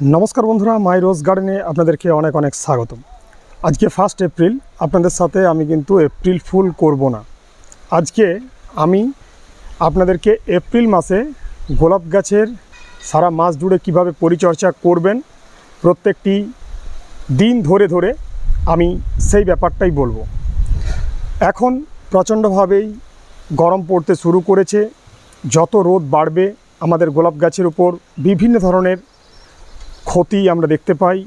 নমস্কার বন্ধুরা, মাই রোজ গার্ডেনে আপনাদেরকে অনেক অনেক স্বাগতম। আজকে ফার্স্ট এপ্রিল আপনাদের সাথে আমি কিন্তু এপ্রিল ফুল করব না। আজকে আমি আপনাদেরকে এপ্রিল মাসে গোলাপ গাছের সারা মাস জুড়ে কীভাবে পরিচর্যা করবেন, প্রত্যেকটি দিন ধরে ধরে আমি সেই ব্যাপারটাই বলব। এখন প্রচণ্ডভাবেই গরম পড়তে শুরু করেছে। যত রোদ বাড়বে, আমাদের গোলাপ গাছের উপর বিভিন্ন ধরনের ক্ষতি আমরা দেখতে পাই।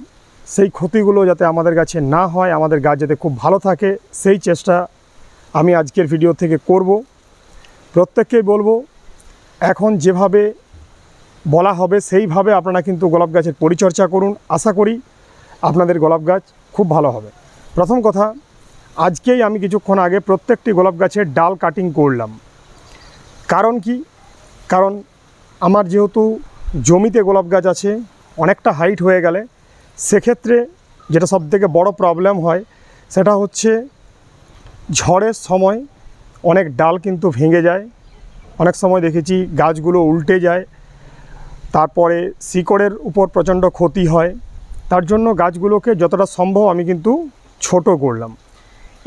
সেই ক্ষতিগুলো যাতে আমাদের গাছে না হয়, আমাদের গাছ যাতে খুব ভালো থাকে, সেই চেষ্টা আমি আজকের ভিডিও থেকে করব। প্রত্যেককেই বলব, এখন যেভাবে বলা হবে সেইভাবে আপনারা কিন্তু গোলাপ গাছের পরিচর্যা করুন। আশা করি আপনাদের গোলাপ গাছ খুব ভালো হবে। প্রথম কথা, আজকেই আমি কিছুক্ষণ আগে প্রত্যেকটি গোলাপ গাছের ডাল কাটিং করলাম। কারণ কি? কারণ আমার যেহেতু জমিতে গোলাপ গাছ আছে অনেকটা হাইট হয়ে গেলে, সেক্ষেত্রে যেটা সবথেকে বড় প্রবলেম হয়, সেটা হচ্ছে ঝড়ের সময় অনেক ডাল কিন্তু ভেঙে যায়। অনেক সময় দেখেছি গাছগুলো উল্টে যায়, তারপরে শিকড়ের উপর প্রচণ্ড ক্ষতি হয়। তার জন্য গাছগুলোকে যতটা সম্ভব আমি কিন্তু ছোট করলাম।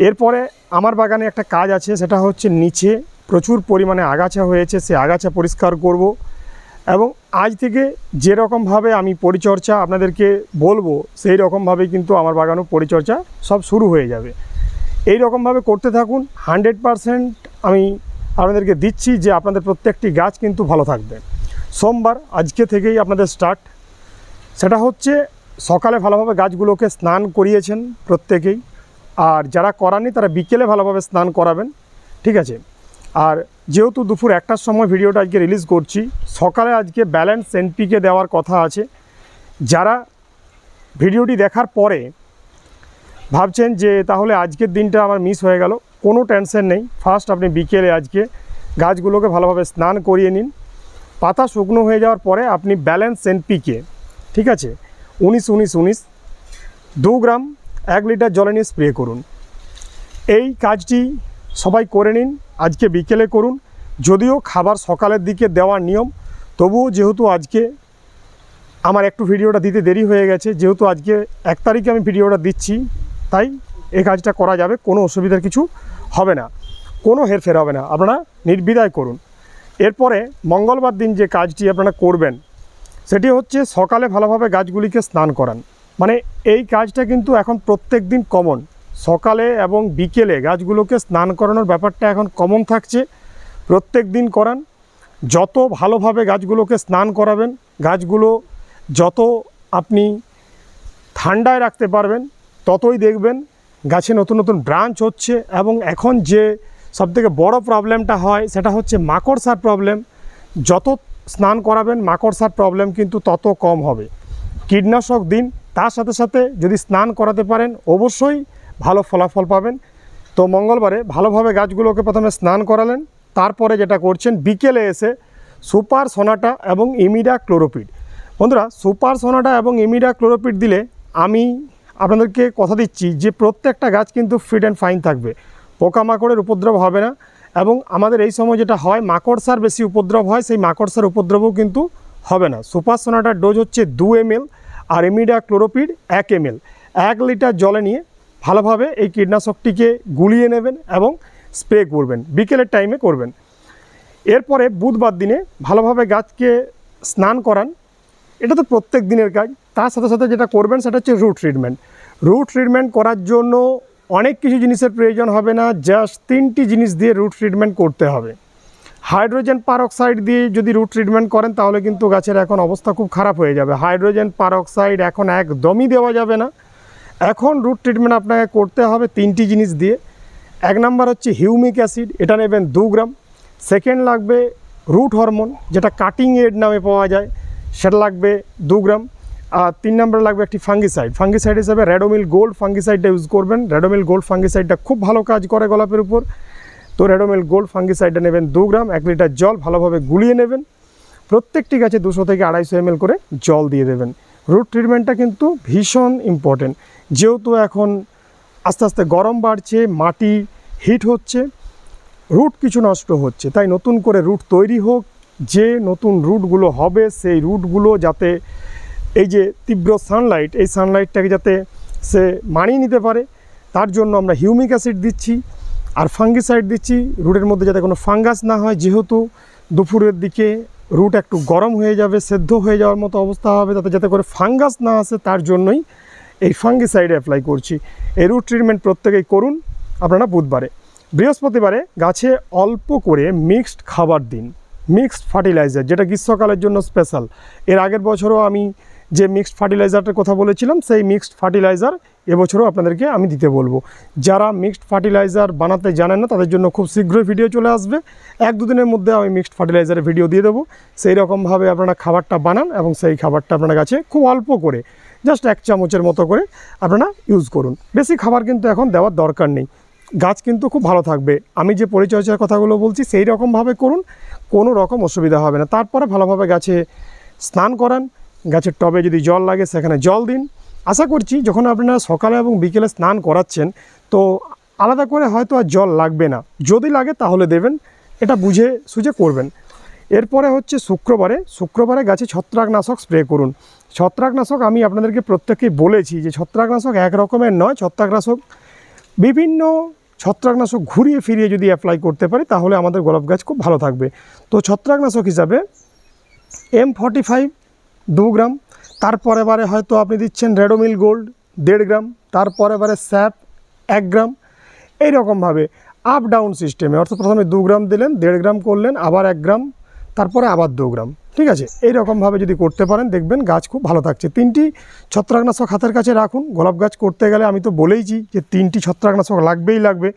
এরপরে আমার বাগানে একটা কাজ আছে, সেটা হচ্ছে নিচে প্রচুর পরিমাণে আগাছা হয়েছে, সে আগাছা পরিষ্কার করব। এবং আজ থেকে যেরকমভাবে আমি পরিচর্যা আপনাদেরকে বলব সেই রকমভাবেই কিন্তু আমার বাগানও পরিচর্যা সব শুরু হয়ে যাবে। এই রকমভাবে করতে থাকুন, হান্ড্রেড পারসেন্ট আমি আপনাদেরকে দিচ্ছি যে আপনাদের প্রত্যেকটি গাছ কিন্তু ভালো থাকবে। সোমবার আজকে থেকেই আপনাদের স্টার্ট সেটা হচ্ছে সকালে ভালোভাবে গাছগুলোকে স্নান করিয়েছেন প্রত্যেকেই। আর যারা করাননি তারা বিকেলে ভালোভাবে স্নান করাবেন। ঠিক আছে? আর যেহেতু দুপুর একটার সময় ভিডিওটা আজকে রিলিজ করছি, সকালে আজকে ব্যালেন্স এনপিকে দেওয়ার কথা আছে। যারা ভিডিওটি দেখার পরে ভাবছেন যে তাহলে আজকের দিনটা আমার মিস হয়ে গেল, কোনো টেনশন নেই। ফার্স্ট আপনি বিকেলে আজকে গাছগুলোকে ভালোভাবে স্নান করিয়ে নিন। পাতা শুকনো হয়ে যাওয়ার পরে আপনি ব্যালেন্স এনপিকে ঠিক আছে? উনিশ উনিশ উনিশ, দু গ্রাম এক লিটার জলে নিয়ে স্প্রে করুন। এই কাজটি সবাই করে নিন, আজকে বিকেলে করুন। যদিও খাবার সকালের দিকে দেওয়ার নিয়ম, তবুও যেহেতু আজকে আমার একটু ভিডিওটা দিতে দেরি হয়ে গেছে, যেহেতু আজকে এক তারিখে আমি ভিডিওটা দিচ্ছি, তাই এই কাজটা করা যাবে, কোনো অসুবিধার কিছু হবে না, কোনো হেরফের হবে না, আপনারা নির্বিদায় করুন। এরপরে মঙ্গলবার দিন যে কাজটি আপনারা করবেন, সেটি হচ্ছে সকালে ভালোভাবে গাছগুলিকে স্নান করান। মানে এই কাজটা কিন্তু এখন প্রত্যেক দিন কমন সকালে এবং বিকেলে গাছগুলোকে স্নান করানোর ব্যাপারটা এখন কমন থাকছে। প্রত্যেক দিন করান। যত ভালোভাবে গাছগুলোকে স্নান করাবেন, গাছগুলো যত আপনি ঠান্ডায় রাখতে পারবেন, ততই দেখবেন গাছে নতুন নতুন ব্রাঞ্চ হচ্ছে এবং এখন যে সবথেকে বড় প্রবলেমটা হয় সেটা হচ্ছে মাকড়সার প্রবলেম যত স্নান করাবেন মাকড়সার প্রবলেম কিন্তু তত কম হবে। কীটনাশক দিন, তার সাথে সাথে যদি স্নান করাতে পারেন, অবশ্যই ভালো ফলাফল পাবেন। তো মঙ্গলবারে ভালোভাবে গাছগুলোকে প্রথমে স্নান করালেন। তারপরে যেটা করছেন, বিকেলে এসে সুপার সোনাটা এবং ইমিডা ক্লোরোপিড বন্ধুরা, সুপার সোনাটা এবং ইমিডা ক্লোরোপিড দিলে আমি আপনাদেরকে কথা দিচ্ছি যে প্রত্যেকটা গাছ কিন্তু ফিট অ্যান্ড ফাইন থাকবে। পোকামাকড়ের উপদ্রব হবে না এবং আমাদের এই সময় যেটা হয়, মাকড়সার বেশি উপদ্রব হয়, সেই মাকড়সার উপদ্রবও কিন্তু হবে না। সুপার সোনাটার ডোজ হচ্ছে দু এমএল আর এমিডা ক্লোরোপিড এক এমএল। এক লিটার জলে নিয়ে ভালোভাবে এই কীটনাশকটিকে গুলিয়ে নেবেন এবং স্প্রে করবেন, বিকেলের টাইমে করবেন। এরপরে বুধবার দিনে ভালোভাবে গাছকে স্নান করান। এটা তো প্রত্যেক দিনের কাজ। তার সাথে সাথে যেটা করবেন সেটা হচ্ছে রুট ট্রিটমেন্ট রুট ট্রিটমেন্ট করার জন্য অনেক কিছু জিনিসের প্রয়োজন হবে না জাস্ট তিনটি জিনিস দিয়ে রুট ট্রিটমেন্ট করতে হবে। হাইড্রোজেন পারঅক্সাইড দিয়ে যদি রুট ট্রিটমেন্ট করেন, তাহলে কিন্তু গাছের এখন অবস্থা খুব খারাপ হয়ে যাবে। হাইড্রোজেন পারঅক্সাইড এখন একদমই দেওয়া যাবে না। এখন রুট ট্রিটমেন্ট আপনাকে করতে হবে তিনটি জিনিস দিয়ে। এক নাম্বার হচ্ছে হিউমিক অ্যাসিড এটা নেবেন দু গ্রাম। সেকেন্ড লাগবে রুট হরমোন যেটা কাটিং এড নামে পাওয়া যায়, সেটা লাগবে দু গ্রাম। আর তিন নম্বরে লাগবে একটি ফাঙ্গিসাইড ফাঙ্গিসাইড হিসাবে রেডোমিল গোল্ড ফাঙ্গিসাইডটা ইউজ করবেন। রেডোমিল গোল্ড ফাঙ্গিসাইডটা খুব ভালো কাজ করে গোলাপের উপর। তো রেডোমিল গোল্ড ফাঙ্গিসাইডটা নেবেন দু গ্রাম, এক লিটার জল ভালোভাবে গুলিয়ে নেবেন। প্রত্যেকটি গাছে দুশো থেকে আড়াইশো এমএল করে জল দিয়ে দেবেন। রুট ট্রিটমেন্টটা কিন্তু ভীষণ ইম্পর্টেন্ট যেহেতু এখন আস্তে আস্তে গরম বাড়ছে, মাটি হিট হচ্ছে রুট কিছু নষ্ট হচ্ছে। তাই নতুন করে রুট তৈরি হোক, যে নতুন রুটগুলো হবে, সেই রুটগুলো যাতে এই যে তীব্র সানলাইট এই সানলাইটটাকে যাতে সে মানিয়ে নিতে পারে, তার জন্য আমরা হিউমিক অ্যাসিড দিচ্ছি, আর ফাঙ্গিসাইড দিচ্ছি রুটের মধ্যে যাতে কোনো ফাঙ্গাস না হয়। যেহেতু দুপুরের দিকে রুট একটু গরম হয়ে যাবে, সেদ্ধ হয়ে যাওয়ার মতো অবস্থা হবে, তাতে যাতে করে ফাঙ্গাস না আসে, তার জন্যই এই ফাঙ্গি ফাঙ্গিসাইড অ্যাপ্লাই করছি। এই রুট ট্রিটমেন্ট প্রত্যেকেই করুন, আপনারা বুধবারে। বৃহস্পতিবারে গাছে অল্প করে মিক্সড খাবার দিন। মিক্সড ফার্টিলাইজার যেটা গ্রীষ্মকালের জন্য স্পেশাল এর আগের বছরও আমি যে মিক্সড ফার্টিলাইজারটার কথা বলেছিলাম, সেই মিক্সড ফার্টিলাইজার এবছরও আপনাদেরকে আমি দিতে বলব। যারা মিক্সড ফার্টিলাইজার বানাতে জানেন না, তাদের জন্য খুব শীঘ্রই ভিডিও চলে আসবে। এক দুদিনের মধ্যে আমি মিক্সড ফার্টিলাইজারের ভিডিও দিয়ে দেবো। সেই রকমভাবে আপনারা খাবারটা বানান এবং সেই খাবারটা আপনার কাছে খুব অল্প করে জাস্ট এক চামচের মতো করে আপনারা ইউজ করুন। বেশি খাবার কিন্তু এখন দেওয়ার দরকার নেই। গাছ কিন্তু খুব ভালো থাকবে। আমি যে পরিচর্যার কথাগুলো বলছি, সেই রকমভাবে করুন। কোনো রকম অসুবিধা হবে না। তারপরে ভালোভাবে গাছে স্নান করান। গাছের টবে যদি জল লাগে, সেখানে জল দিন। আশা করছি যখন আপনারা সকালে এবং বিকেলে স্নান করাচ্ছেন, তো আলাদা করে হয়তো আর জল লাগবে না। যদি লাগে তাহলে দেবেন, এটা বুঝে সুঝে করবেন। এরপরে হচ্ছে শুক্রবারে। শুক্রবারে গাছে ছত্রাকনাশক স্প্রে করুন। ছত্রাকনাশক আমি আপনাদেরকে প্রত্যেককেই বলেছি যে ছত্রাকনাশক এক রকমের নয়, ছত্রাকনাশক বিভিন্ন ছত্রাকনাশক ঘুরিয়ে ফিরিয়ে যদি অ্যাপ্লাই করতে পারি, তাহলে আমাদের গোলাপ গাছ খুব ভালো থাকবে। তো ছত্রাকনাশক হিসাবে এম ফর্টি ফাইভ দু গ্রাম তারপরে বারে হয়তো আপনি দিচ্ছেন রেডোমিল গোল্ড দেড় গ্রাম, তারপরে বারে স্যাপ এক গ্রাম। এইরকমভাবে আপ ডাউন সিস্টেমে অর্থাৎ প্রথমে দু গ্রাম দিলেন, দেড় গ্রাম করলেন, আবার এক গ্রাম, তারপরে আবার দু গ্রাম। ঠিক আছে? এই রকমভাবে যদি করতে পারেন, দেখবেন গাছ খুব ভালো থাকছে। তিনটি ছত্রাকনাশক হাতের কাছে রাখুন। গোলাপ গাছ করতে গেলে আমি তো বলেইছি যে তিনটি ছত্রাকনাশক লাগবেই লাগবে,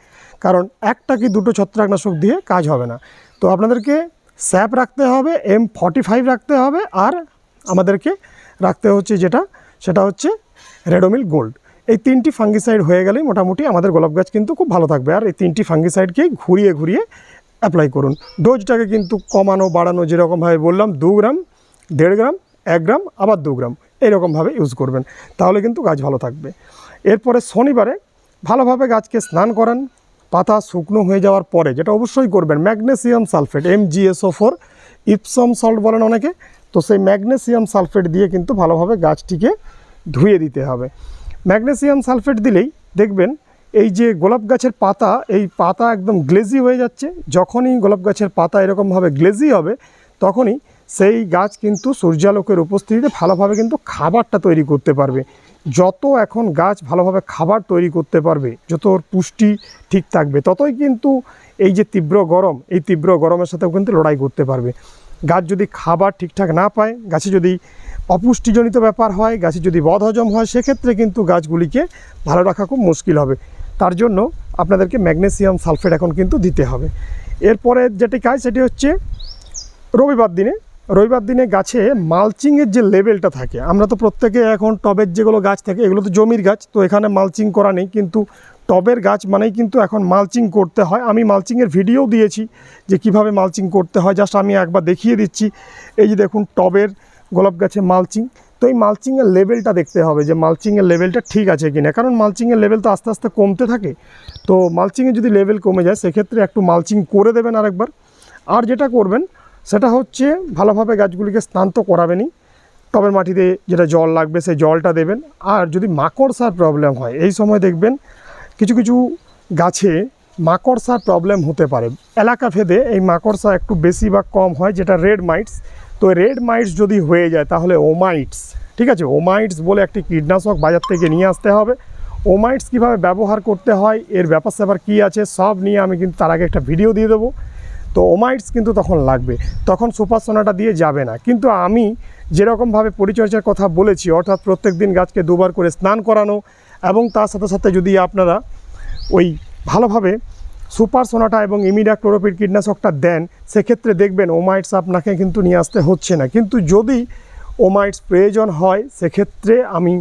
কারণ একটা কি দুটো ছত্রাকনাশক দিয়ে কাজ হবে না। তো আপনাদেরকে স্যাপ রাখতে হবে এম ফর্টি ফাইভ রাখতে হবে, আর আমাদেরকে রাখতে হচ্ছে যেটা? সেটা হচ্ছে রেডোমিল গোল্ড। এই তিনটি ফাঙ্গিসাইড হয়ে গেলেই মোটামুটি আমাদের গোলাপ গাছ কিন্তু খুব ভালো থাকবে। আর এই তিনটি ফাঙ্গিসাইডকে ঘুরিয়ে ঘুরিয়ে অ্যাপ্লাই করুন। ডোজটাকে কিন্তু কমানো, বাড়ানো যেরকমভাবে বললাম, দু গ্রাম, দেড় গ্রাম, এক গ্রাম, আবার দু গ্রাম এইরকমভাবে ইউজ করবেন। তাহলে কিন্তু গাছ ভালো থাকবে। এরপরে শনিবারে ভালোভাবে গাছকে স্নান করান। পাতা শুকনো হয়ে যাওয়ার পরে, যেটা অবশ্যই করবেন, magnesium sulphate, M GSO four, Epsom salt বলেন অনেকে তো সেই ম্যাগনেসিয়াম সালফেট দিয়ে কিন্তু ভালোভাবে গাছটিকে ধুয়ে দিতে হবে। ম্যাগনেসিয়াম সালফেট দিলেই দেখবেন এই যে গোলাপ গাছের পাতা, এই পাতা একদম গ্লেজি হয়ে যাচ্ছে। যখনই গোলাপ গাছের পাতা এরকমভাবে গ্লেজি হবে, তখনই সেই গাছ কিন্তু সূর্যালোকের উপস্থিতিতে ভালোভাবে কিন্তু খাবারটা তৈরি করতে পারবে। যত এখন গাছ ভালোভাবে খাবার তৈরি করতে পারবে, যত ওর পুষ্টি ঠিক থাকবে, ততই কিন্তু এই যে তীব্র গরম, এই তীব্র গরমের সাথেও কিন্তু লড়াই করতে পারবে। গাছ যদি খাবার ঠিকঠাক না পায়, গাছে যদি অপুষ্টিজনিত ব্যাপার হয়, গাছে যদি বদহজম হয়, সেক্ষেত্রে কিন্তু গাছগুলিকে ভালো রাখা খুব মুশকিল হবে। তার জন্য আপনাদেরকে ম্যাগনেসিয়াম সালফেট এখন কিন্তু দিতে হবে। এরপরে যেটি কাজ, সেটি হচ্ছে রবিবার দিনে রবিবার দিনে গাছে মালচিংয়ের যে লেভেলটা থাকে, আমরা তো প্রত্যেকে এখন টবের যেগুলো গাছ থাকে, এগুলো তো জমির গাছ, তো এখানে মালচিং করা নেই, কিন্তু টবের গাছ মানেই কিন্তু এখন মালচিং করতে হয়। আমি মালচিংয়ের ভিডিও দিয়েছি যে কীভাবে মালচিং করতে হয়। জাস্ট আমি একবার দেখিয়ে দিচ্ছি। এই যে দেখুন, টবের গোলাপ গাছে মালচিং তো এই মালচিংয়ের লেভেলটা দেখতে হবে যে মালচিংয়ের লেভেলটা ঠিক আছে কি না কারণ মালচিংয়ের লেভেল তো আস্তে আস্তে কমতে থাকে। তো মালচিংয়ে যদি লেভেল কমে যায়, সেক্ষেত্রে একটু মালচিং করে দেবেন আরেকবার। আর যেটা করবেন, সেটা হচ্ছে ভালোভাবে গাছগুলিকে স্নান তো করাবেনই। টবের মাটিতে যেটা জল লাগবে, সেই জলটা দেবেন। আর যদি মাকড়সার প্রবলেম হয়, এই সময় দেখবেন কিছু কিছু গাছে মাকড়সার প্রবলেম হতে পারে। এলাকা ভেদে এই মাকড়সা একটু বেশি বা কম হয়, যেটা রেড মাইটস তো রেড মাইটস যদি হয়ে যায়, তাহলে ওমাইটস ঠিক আছে? ওমাইটস বলে একটি কীটনাশক বাজার থেকে নিয়ে আসতে হবে। ওমাইটস কীভাবে ব্যবহার করতে হয়, এর ব্যাপার স্যাপার কী আছে, সব নিয়ে আমি কিন্তু তার আগে একটা ভিডিও দিয়ে দেবো। তো ওমাইটস কিন্তু তখন লাগবে, তখন সোনাটা দিয়ে যাবে না। কিন্তু আমি যেরকমভাবে পরিচর্যার কথা বলেছি, অর্থাৎ প্রত্যেক দিন গাছকে দুবার করে স্নান করানো এবং তার সাথে সাথে যদি আপনারা ওই ভালোভাবে সুপার সোনাটা এবং ইমিডা ক্লোরোপিড কীটনাশকটা দেন, সেক্ষেত্রে দেখবেন ওমাইটস আপনাকে কিন্তু নিয়ে আসতে হচ্ছে না। কিন্তু যদি ওমাইটস প্রয়োজন হয়, সেক্ষেত্রে আমি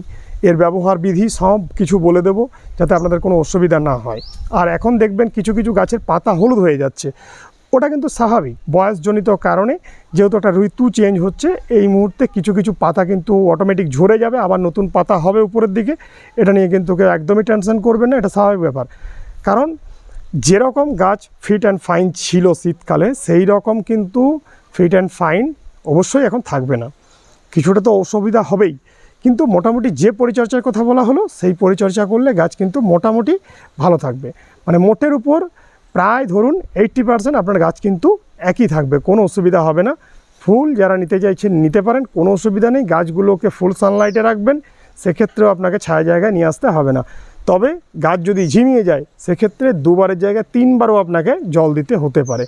এর ব্যবহার বিধি সব কিছু বলে দেব, যাতে আপনাদের কোনো অসুবিধা না হয়। আর এখন দেখবেন কিছু কিছু গাছের পাতা হলুদ হয়ে যাচ্ছে। ওটা কিন্তু স্বাভাবিক। বয়সজনিত কারণে যেহেতু একটা ঋতু চেঞ্জ হচ্ছে, এই মুহূর্তে কিছু কিছু পাতা কিন্তু অটোমেটিক ঝরে যাবে, আবার নতুন পাতা হবে উপরের দিকে। এটা নিয়ে কিন্তু কেউ একদমই টেনশন করবে না, এটা স্বাভাবিক ব্যাপার। কারণ যেরকম গাছ ফিট অ্যান্ড ফাইন ছিল শীতকালে, সেই রকম কিন্তু ফিট অ্যান্ড ফাইন অবশ্যই এখন থাকবে না। কিছুটা তো অসুবিধা হবেই। কিন্তু মোটামুটি যে পরিচর্যার কথা বলা হলো, সেই পরিচর্যা করলে গাছ কিন্তু মোটামুটি ভালো থাকবে। মানে মোটের উপর প্রায় ধরুন এইট্টি পার্সেন্ট আপনার গাছ কিন্তু একই থাকবে, কোনো অসুবিধা হবে না। ফুল যারা নিতে চাইছেন নিতে পারেন, কোনো অসুবিধা নেই। গাছগুলোকে ফুল সানলাইটে রাখবেন, সেক্ষেত্রেও আপনাকে ছায়া জায়গায় নিয়ে আসতে হবে না। তবে গাছ যদি ঝিমিয়ে যায়, সেক্ষেত্রে দুবারের জায়গায় তিনবারও আপনাকে জল দিতে হতে পারে।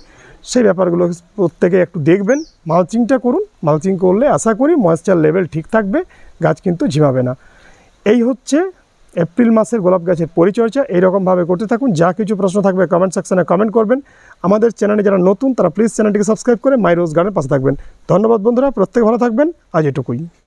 সেই ব্যাপারগুলো প্রত্যেকে একটু দেখবেন মালচিংটা করুন। মালচিং করলে আশা করি ময়েশ্চার লেভেল ঠিক থাকবে, গাছ কিন্তু ঝিমাবে না। এই হচ্ছে এপ্রিল মাসের গোলাপ গাছের পরিচর্যা এইরকমভাবে করতে থাকুন। যা কিছু প্রশ্ন থাকবে কমেন্ট সেকশনে কমেন্ট করবেন। আমাদের চ্যানেলে যারা নতুন, তারা প্লিজ চ্যানেলটিকে সাবস্ক্রাইব করে মাই রোজ গার্ডেন পাশে থাকবেন। ধন্যবাদ বন্ধুরা, প্রত্যেক ভালো থাকবেন। আজ এটুকুই।